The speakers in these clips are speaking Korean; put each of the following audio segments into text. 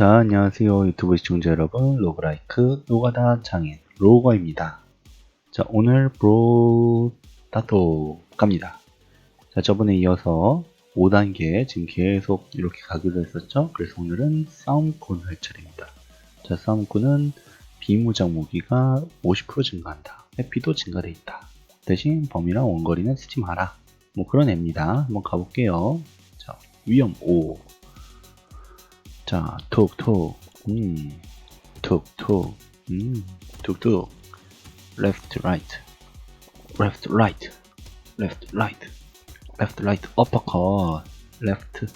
자, 안녕하세요. 유튜브 시청자 여러분. 로그라이크 노가다 장인 로거입니다. 자, 오늘 브로다토 갑니다. 자, 저번에 이어서 5단계 지금 계속 이렇게 가기로 했었죠? 그래서 오늘은 싸움꾼 할 차례입니다. 자, 싸움꾼은 비무장 무기가 50% 증가한다. 해피도 증가돼 있다. 대신 범위랑 원거리는 쓰지 마라. 뭐 그런 애입니다. 한번 가볼게요. 자, 위험 5. 자, 톡톡, 음, 톡톡, 음, 톡톡, left, right, left, right, left, right, left, right, uppercut, left,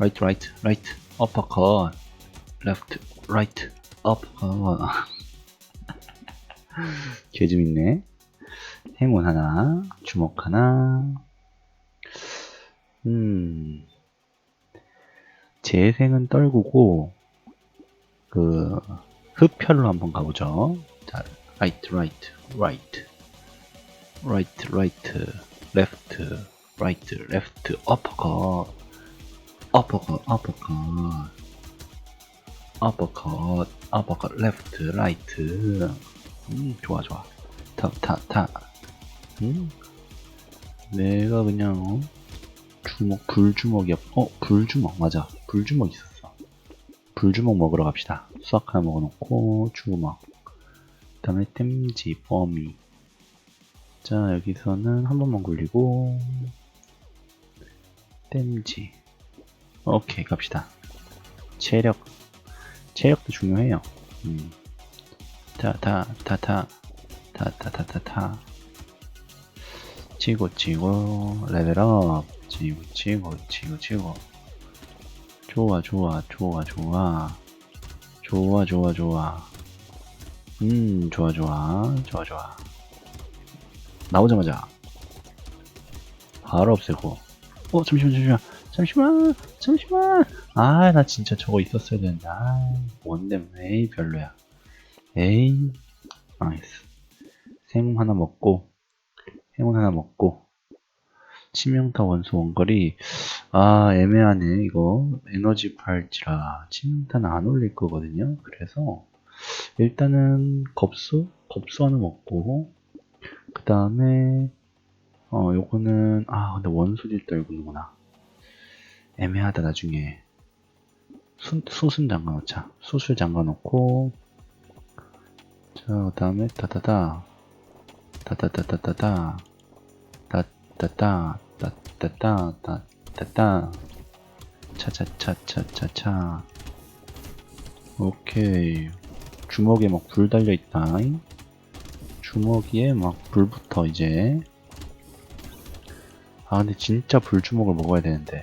right, right, right, uppercut, left, right, uppercut. 개좀 있네. 행운 하나, 주먹 하나, 음, 재생은 떨구고 그 흡혈로 한번 가보죠. 자, right, right, right, right, right, left, right, left, uppercut, uppercut, uppercut, uppercut, uppercut, left, right. 음, 좋아, 좋아. 타, 타, 타. 음, 내가 그냥 어? 주먹, 불주먹이야. 어, 불주먹, 맞아. 불주먹 있었어. 불주먹 먹으러 갑시다. 수학 하나 먹어놓고, 주먹. 그 다음에 땜지, 범위. 자, 여기서는 한 번만 굴리고, 땜지. 오케이, 갑시다. 체력. 체력도 중요해요. 음. 타, 타, 타, 타. 타, 타, 타, 타, 타. 치고, 치고, 레벨업. 치고 치고 치고 치고 좋아 좋아 좋아 좋아. 좋아 좋아 좋아. 음 좋아 좋아 좋아 좋아. 나오자마자. 바로 없애고. 어 잠시만 잠시만. 잠시만 잠시만. 아 나 진짜 저거 있었어야 되는데. 아 뭔데 에이 별로야. 에이 망했어. 생홍 하나 먹고 행운 하나 먹고 치명타 원소 원거리. 아 애매하네 이거. 에너지 팔지라. 치명타는 안 올릴 거거든요. 그래서 일단은 겁수 겁수 하나 먹고. 그 다음에 어 요거는 아 근데 원소질 떨구는구나. 애매하다 나중에. 수, 수순 잠가 놓자. 수술 잠가 놓고. 자 그 다음에 따다다. 따다다다 다다 따따 따따따 따따따. 차차차차차차. 오케이. 주먹에 막 불 달려있다. 주먹에 막 불부터 이제. 아 근데 진짜 불주먹을 먹어야 되는데.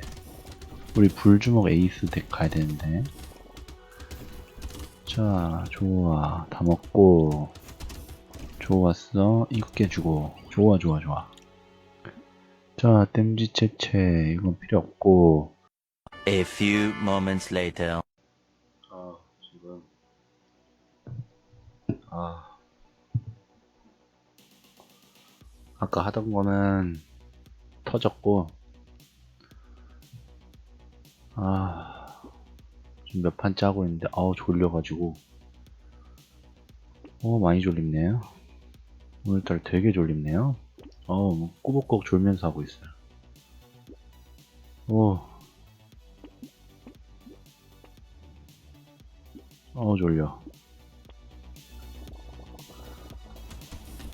우리 불주먹 에이스 덱 가야 되는데. 자 좋아. 다 먹고. 좋았어. 이거 깨주고. 좋아 좋아 좋아 자, 땜지 채채 이건 필요 없고. A few moments later. 아, 지금 아. 아까 하던 거는 터졌고. 아. 지금 몇판 짜고 있는데 아우 졸려 가지고. 어, 많이 졸립네요. 오늘따라 되게 졸립네요. 어우, 뭐 꾸벅꾸벅 졸면서 하고 있어요. 오. 어, 졸려.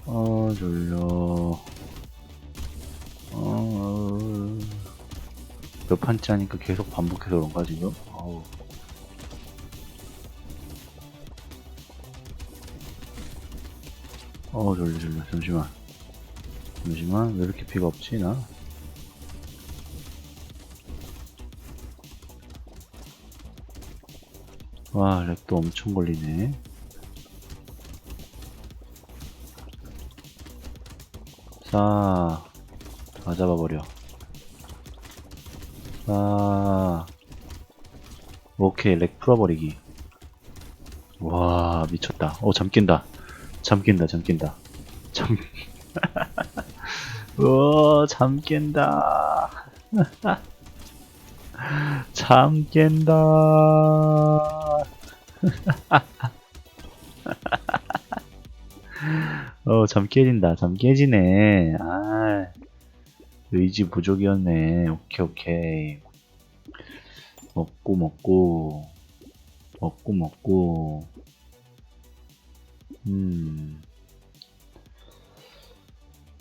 어, 졸려. 어, 몇 판째 하니까 계속 반복해서 그런가, 지금? 어우. 어, 졸려, 졸려. 잠시만. 잠시만 왜 이렇게 피가 없지 나? 와 렉도 엄청 걸리네 자, 다 잡아버려. 자, 오케이, 렉 풀어버리기. 와, 미쳤다. 어, 잠긴다. 잠긴다, 잠긴다. 잠, 우와, 잠 깬다. 잠 깬다. 어, 잠 깨진다. 잠 깨지네. 아, 의지 부족이었네. 오케이, 오케이. 먹고, 먹고. 먹고, 먹고. 음.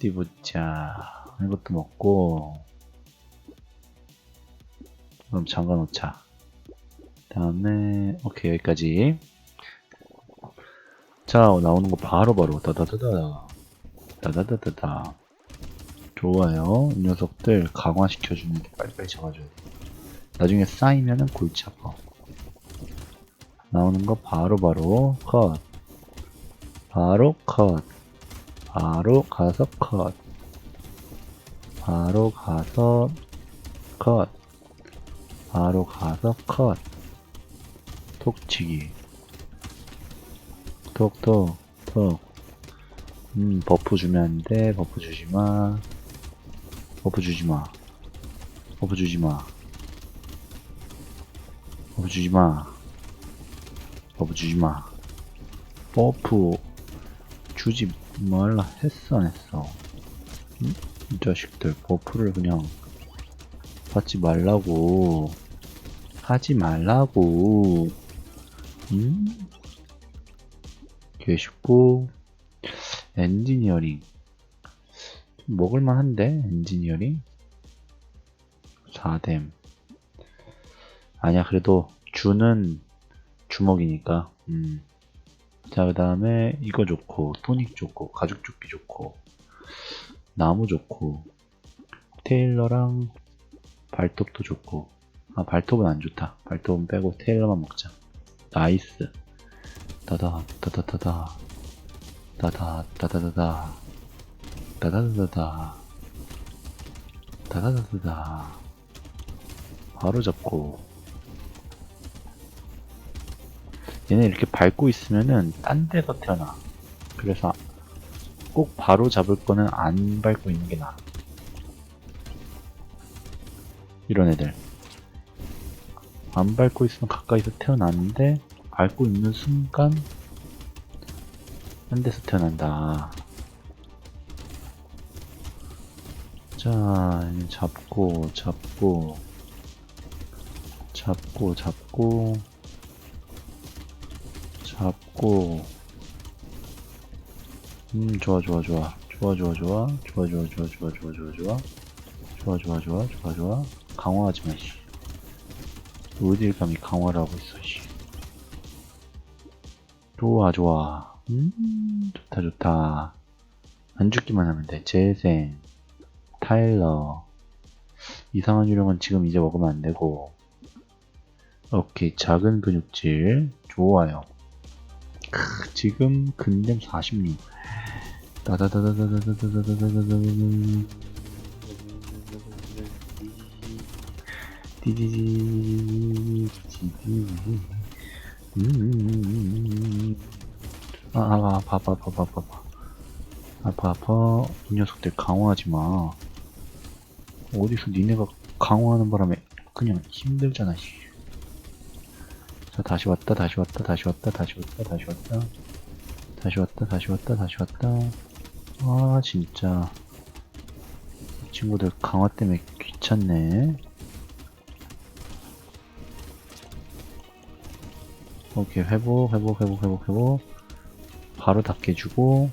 어디 보자. 이것도 먹고. 그럼 잠가 놓자. 다음에, 오케이, 여기까지. 자, 나오는 거 바로바로. 다다다다. 다다다다다. 좋아요. 이 녀석들 강화시켜주는 게 빨리빨리 잡아줘야 돼. 나중에 쌓이면은 골치 아파. 나오는 거 바로바로 컷. 바로 컷. 바로 가서 컷. 바로 가서 컷. 바로 가서 컷. 톡치기. 톡톡 톡. 음 버프 주면 안 돼. 버프 주지 마. 버프 주지 마. 버프 주지 마. 버프 주지 마. 버프 주지 마. 버프 주지 말라 했어 안 했어? 응? 이 자식들 버프를 그냥 받지 말라고 하지 말라고 응? 개 쉽고 엔지니어링 좀 먹을만한데 엔지니어링 4댐 아니야 그래도 주는 주먹이니까 음. 자, 그 다음에 이거 좋고, 토닉 좋고, 가죽 조끼 좋고, 나무 좋고, 테일러랑 발톱도 좋고, 아, 발톱은 안 좋다. 발톱은 빼고 테일러만 먹자. 나이스. 다다, 다다다다. 다다, 다다다다. 다다다다 다. 다다다다다. 바로 잡고, 얘네 이렇게 밟고 있으면은 딴 데서 태어나. 그래서 꼭 바로 잡을 거는 안 밟고 있는 게 나아. 이런 애들. 안 밟고 있으면 가까이서 태어났는데 밟고 있는 순간 딴 데서 태어난다. 자, 잡고, 잡고, 잡고, 잡고, 잡고 음 좋아 좋아 좋아 좋아 좋아 좋아 좋아 좋아 좋아 좋아 좋아 좋아 좋아 좋아 좋아 좋아 좋아 좋아 강화하지 마 씨. 어딜 감히 강화를 하고 있어 씨. 좋아 좋아 음 좋다 좋다 안 죽기만 하면 돼 재생 타일러 이상한 유령은 지금 이제 먹으면 안 되고 오케이 작은 근육질 좋아요 크, 지금 근댐 46. 디디디 디디디 아, 아, 아파, 아파, 아파, 아파, 아파. 아파, 아파. 이 녀석들 강화하지 마. 어디서 니네가 강화하는 바람에 그냥 힘들잖아, 씨. 자, 다시 왔다, 다시 왔다, 다시 왔다, 다시 왔다, 다시 왔다. 다시 왔다, 다시 왔다, 다시 왔다. 아, 진짜. 이 친구들 강화 때문에 귀찮네. 오케이, 회복, 회복, 회복, 회복, 회복. 바로 닦여주고.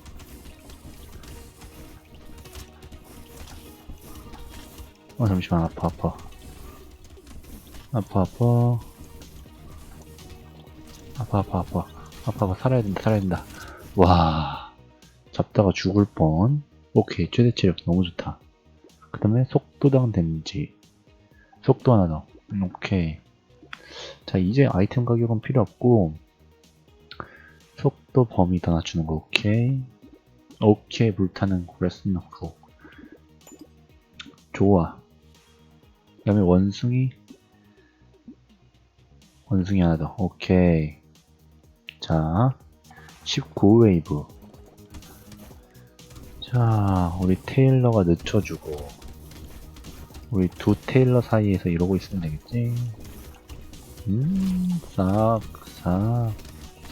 어, 잠시만, 아파, 아파. 아파, 아파. 아파 아파 아파. 아파 아파. 살아야 된다 살아야 된다. 와. 잡다가 죽을 뻔. 오케이. 최대 체력 너무 좋다. 그 다음에 속도당 데미지. 속도 하나 더. 음, 오케이. 자 이제 아이템 가격은 필요 없고 속도 범위 더 낮추는 거. 오케이. 오케이. 불타는 레슨 넣고. 좋아. 그 다음에 원숭이. 원숭이 하나 더. 오케이 자, 19웨이브. 자, 우리 테일러가 늦춰주고, 우리 두 테일러 사이에서 이러고 있으면 되겠지? 음, 싹, 싹.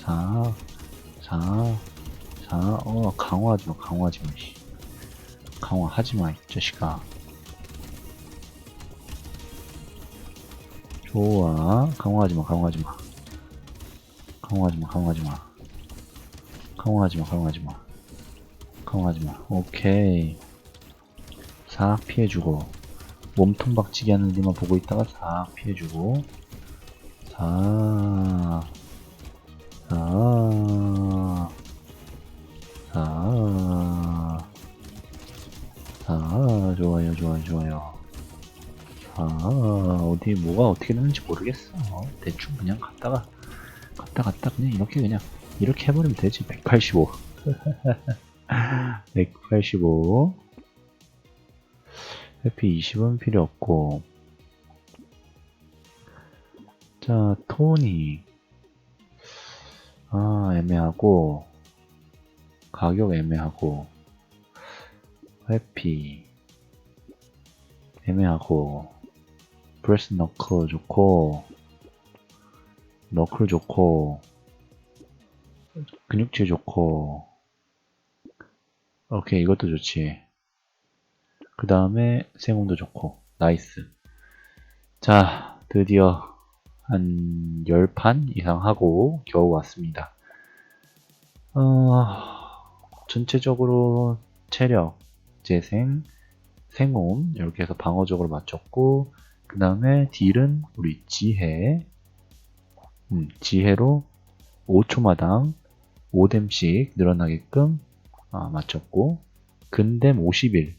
자, 자, 자, 어, 강화하지 마, 강화하지 마, 씨. 강화하지 마, 이 자식아. 좋아. 강화하지 마, 강화하지 마. 강화하지 마, 강화하지 마. 강화하지 마, 강화하지 마. 강화하지 마. 오케이. 싹 피해주고. 몸통 박치기 하는 데만 보고 있다가 싹 피해주고. 자, 좋아요, 좋아요, 좋아요. 자, 어디 뭐가 어떻게 되는지 모르겠어. 대충 그냥 갔다가, 갔다 갔다 그냥 이렇게 그냥, 이렇게 해버리면 되지. 185. 185. 해피 20은 필요 없고. 자, 토니. 아, 애매하고. 가격 애매하고. 해피. 애매하고. 브레스 너클 좋고. 너클 좋고. 근육질 좋고. 오케이, 이것도 좋지. 그 다음에 생홍도 좋고. 나이스. 자, 드디어 한 10판 이상 하고 겨우 왔습니다. 어, 전체적으로 체력, 재생, 생홈 이렇게 해서 방어적으로 맞췄고 그 다음에 딜은 우리 지혜 음, 지혜로 5초마당 5뎀씩 늘어나게끔 아, 맞췄고 근댐 51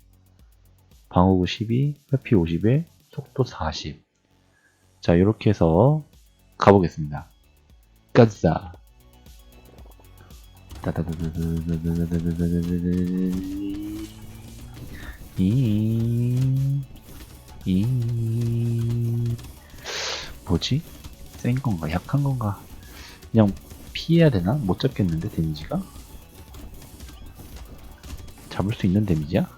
방어구 12 회피 51 속도 40 자, 이렇게 해서 가보겠습니다. 가자. 뭐지? 센 건가? 약한 건가? 그냥 피해야 되나? 못 잡겠는데, 데미지가? 잡을 수 있는 데미지야?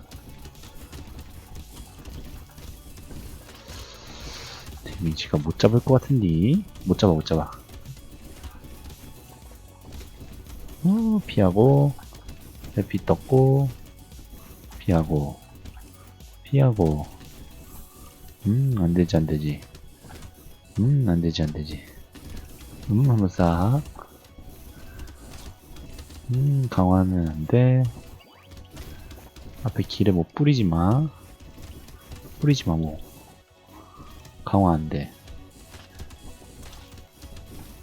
데미지가 못 잡을 것 같은데 못 잡아 못 잡아 어, 피하고 해피 떴고 피하고 피하고 음 안되지 안되지 음 안 되지 안 되지 음 한번 싹 음, 강화는 안 돼. 앞에 길에 뭐 뿌리지 마. 뿌리지 마, 뭐. 강화 안 돼.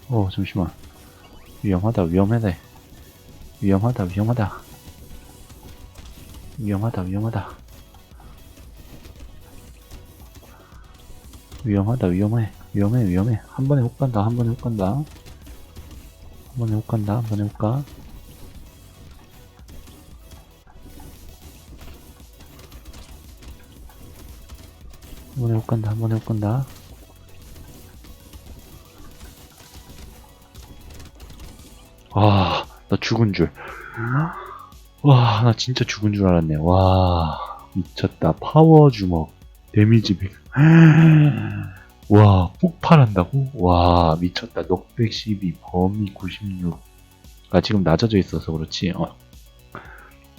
어, 잠시만. 위험하다, 위험하다. 위험하다, 위험하다. 위험하다, 위험하다. 위험하다, 위험해. 위험해, 위험해. 한 번에 훅 간다, 한 번에 훅 간다. 한 번에 훅 간다, 한 번에 훅 가. 한 번에 훅 간다, 한 번에 훅 간다. 와, 나 죽은 줄. 와, 나 진짜 죽은 줄 알았네. 와, 미쳤다. 파워 주먹. 데미지 100. 와, 폭발한다고? 와, 미쳤다. 넉 112, 범위 96. 아, 지금 낮아져 있어서 그렇지. 어.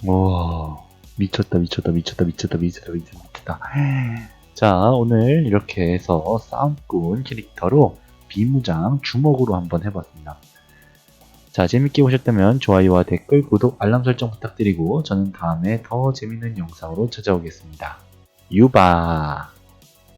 와, 미쳤다, 미쳤다, 미쳤다, 미쳤다, 미쳤다, 미쳤다, 미쳤다. 자, 오늘 이렇게 해서 싸움꾼 캐릭터로 비무장 주먹으로 한번 해봤습니다. 자, 재밌게 보셨다면 좋아요와 댓글, 구독, 알람 설정 부탁드리고 저는 다음에 더 재밌는 영상으로 찾아오겠습니다. 유바!